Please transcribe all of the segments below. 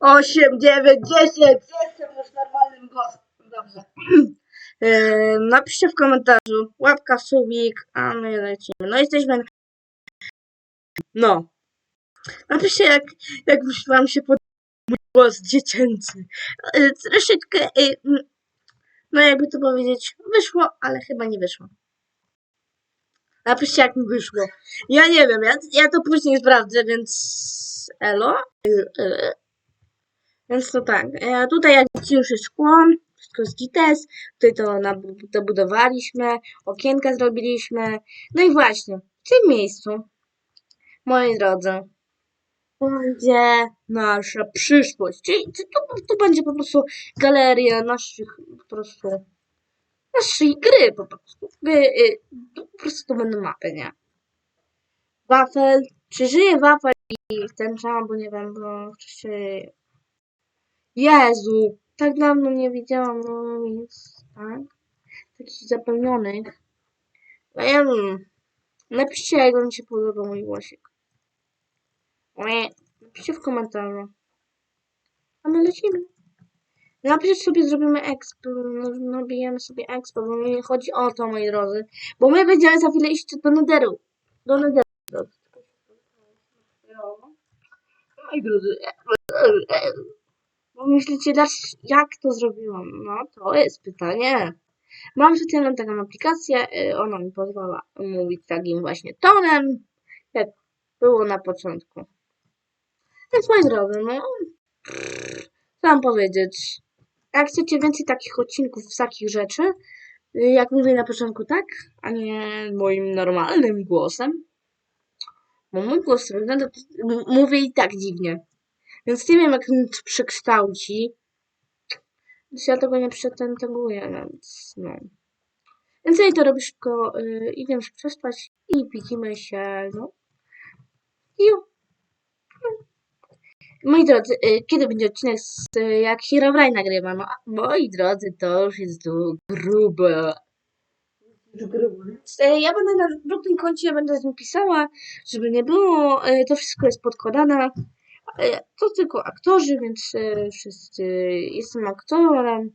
8, 9, 10. Jestem już normalnym głosem. Dobrze. Yy, napiszcie w komentarzu. Łapka, subik, a my lecimy. No jesteśmy. No. Napiszcie jak, jak wam się podoba mój głos dziecięcy. Yy, troszeczkę, yy, no jakby to powiedzieć, wyszło, ale chyba nie wyszło. Napiszcie jak mi wyszło. Ja nie wiem, ja, ja to później sprawdzę, więc elo. Yy, yy. Więc to tak, e, tutaj jak widzicie już jest szkło, wszystko z GTS, tutaj to dobudowaliśmy, okienka zrobiliśmy, no i właśnie, w tym miejscu, moi drodzy, będzie nasza przyszłość, czyli to, to będzie po prostu galeria naszych, po prostu, naszej gry po prostu, gry, y, to po prostu to będą mapy, nie? Wafel, czy żyje wafel i ten czas, bo nie wiem, bo wcześniej Jezu, tak dawno nie widziałam no nic, tak? Takich zapełnionych. No ja wiem. Napiszcie, jak wam się podoba mój głosik. Napiszcie w komentarzu. A my lecimy. Napiszcie sobie, zrobimy expo, no- nabijemy sobie expo, bo mi nie chodzi o to, moi drodzy. Bo my będziemy za chwilę iść do Netheru. Do Netheru. Moi drodzy, bo myślicie, jak to zrobiłam? No, to jest pytanie. Mam specjalną taką aplikację, ona mi pozwala mówić takim właśnie tonem, jak było na początku. Więc moi drodzy, no, co mam powiedzieć? Jak chcecie więcej takich odcinków z takich rzeczy, jak mówię na początku, tak, a nie moim normalnym głosem, bo mój głos wygląda, m- mówię i tak dziwnie. Więc nie wiem, jak on to przekształci. Więc ja tego nie przetentuję, więc no. Więc ja to robię szybko. Yy, idę się przespać i widzimy się, no. Ju. No. Moi drodzy, yy, kiedy będzie odcinek z yy, jak Herobrine nagrywa? No, moi drodzy, to już jest grubo. Grubo. Yy, Ja będę na drugim koncie będę z nim pisała, żeby nie było. To wszystko jest podkładane. To tylko aktorzy, więc wszyscy jestem aktorem.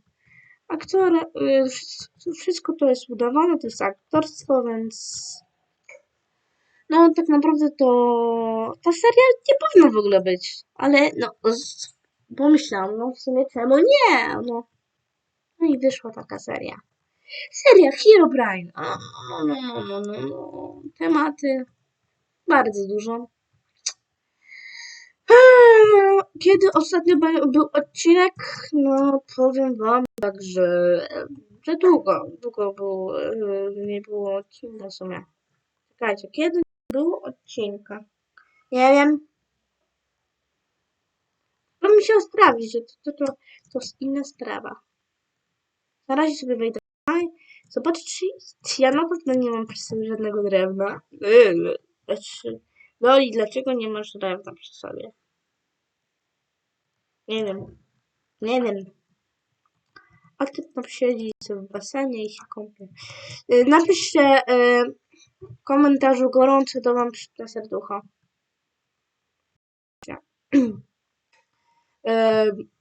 Aktorem, wszystko, wszystko to jest udawane, to jest aktorstwo, więc no tak naprawdę to ta seria nie powinna w ogóle być, ale no pomyślałam, no w sumie czemu nie, no. No i wyszła taka seria. Seria Herobrine. O, No, no, no, no, no, no. Tematy bardzo dużo. Kiedy ostatnio był odcinek, no powiem wam tak, że, że długo, długo było, e, nie było odcinka w sumie. Czekajcie, kiedy było odcinka? Nie wiem. To mi się sprawdzić, że to, to, to, to jest inna sprawa. Na razie sobie wejdę. Czy ja na pewno nie mam przy sobie żadnego drewna. Znaczy, no i dlaczego nie masz drewna przy sobie? Nie wiem. Nie wiem. A ty tam siedzi w basenie i się kąpie. Y, Napiszcie y, komentarzu gorące, to wam przyda serducho.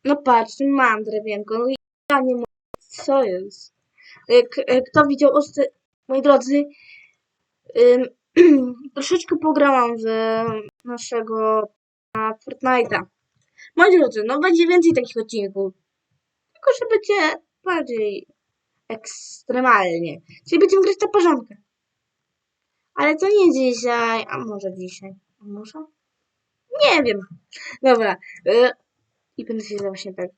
No patrz, mam drewienko. No ja nie mogę. Co jest? K- y, Kto widział osty... Moi drodzy, troszeczkę pograłam w naszego na Fortnite'a. Moi drodzy, no będzie więcej takich odcinków. Tylko, że będzie bardziej ekstremalnie. Czyli będziemy grać na porządkę. Ale to nie dzisiaj, a może dzisiaj. A może? Nie wiem. Dobra. y, I będę się właśnie tak.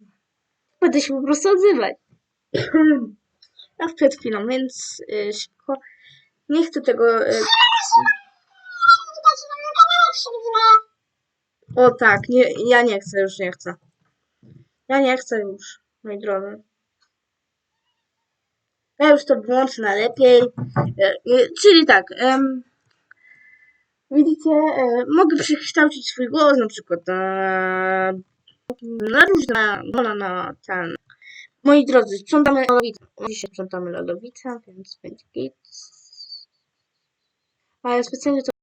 Będę się po prostu odzywać. Jak przed chwilą, więc y, szybko. Nie chcę tego. y, O tak, nie, ja nie chcę, już nie chcę. Ja nie chcę już, moi drodzy. Ja już to wyłączę na lepiej. E, Czyli tak, em, widzicie, e, mogę przekształcić swój głos na przykład na, na różne, na, na ten. Moi drodzy, sprzątamy lodowicę. Dzisiaj sprzątamy lodowicę, więc będzie git. A ja specjalnie to